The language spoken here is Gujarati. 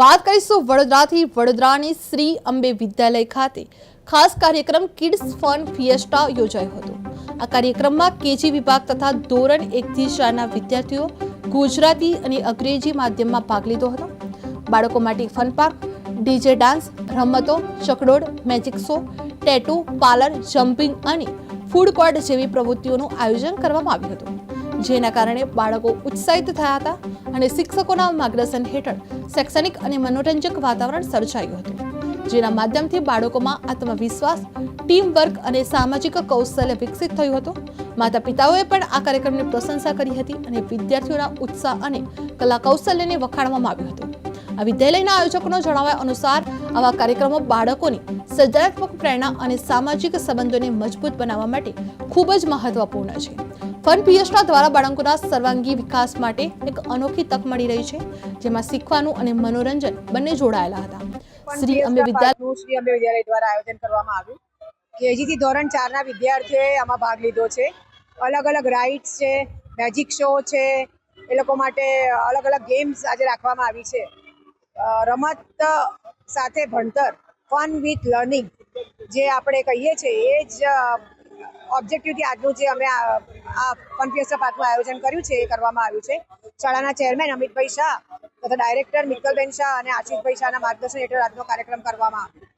વાત કરીશું વડોદરાથી. વડોદરાની શ્રી અંબે વિદ્યાલય ખાતે ખાસ કાર્યક્રમ કિડ્સ ફન ફિયેસ્ટા યોજાયો હતો. આ કાર્યક્રમમાં કેજી વિભાગ તથા ધોરણ એકથી ચારના વિદ્યાર્થીઓ ગુજરાતી અને અંગ્રેજી માધ્યમમાં ભાગ લીધો હતો. બાળકો માટે ફન પાર્ક ડીજે ડાન્સ રમતો, ચકડોળ magic show tattoo parlour jumping અને ફૂડ કોર્ટ જેવી પ્રવૃત્તિઓનું આયોજન કરવામાં આવ્યું હતું. જેના કારણે બાળકો ઉત્સાહિત થયા હતા અને શિક્ષકોના માર્ગદર્શન હેઠળ શૈક્ષણિક અને મનોરંજક વાતાવરણ સર્જાયું હતું, જેના માધ્યમથી બાળકોમાં આત્મવિશ્વાસ ટીમ વર્ક અને સામાજિક કૌશલ્ય વિકસિત થયું હતું. માતા પિતાઓએ પણ આ કાર્યક્રમની પ્રશંસા કરી હતી અને વિદ્યાર્થીઓના ઉત્સાહ અને કલા કૌશલ્યને વખાણવામાં આવ્યું હતું. આ વિદ્યાલયના આયોજકોનો જણાવ્યા અનુસાર, આવા કાર્યક્રમો બાળકોની સર્જનાત્મક પ્રેરણા અને સામાજિક સંબંધોને મજબૂત બનાવવા માટે ખૂબ જ મહત્વપૂર્ણ છે. ફન પીએચના દ્વારા બાળકોના સર્વાંગી વિકાસ માટે એક અનોખી તક મળી રહી છે જેમાં શીખવાનું અને મનોરંજન બંને જોડાયેલા હતા. શ્રી અંબે વિદ્યાલય શ્રી અંબે વિદ્યાલય દ્વારા આયોજન કરવામાં આવ્યું કેજી થી ધોરણ ચારના વિદ્યાર્થીઓએ આમાં ભાગ લીધો છે. અલગ અલગ રાઇડ્સ છે મેજિક શો છે એ લોકો માટે અલગ અલગ ગેમ્સ આજે રાખવામાં આવી છે. રમત સાથે ભણતર ફન વિથ લર્નિંગ જે આપણે કહીએ છીએ એ જ ઓબ્જેક્ટિવથી આજનું જે અમે આ ફિયસ્ટા પાર્કનું આયોજન કર્યું છે, એ કરવામાં આવ્યું છે. શાળાના ચેરમેન અમિતભાઈ શાહ તથા ડાયરેક્ટર મિત્તલબેન શાહ અને આશિષભાઈ શાહના માર્ગદર્શન હેઠળ આજનો કાર્યક્રમ કરવામાં આવ્યો.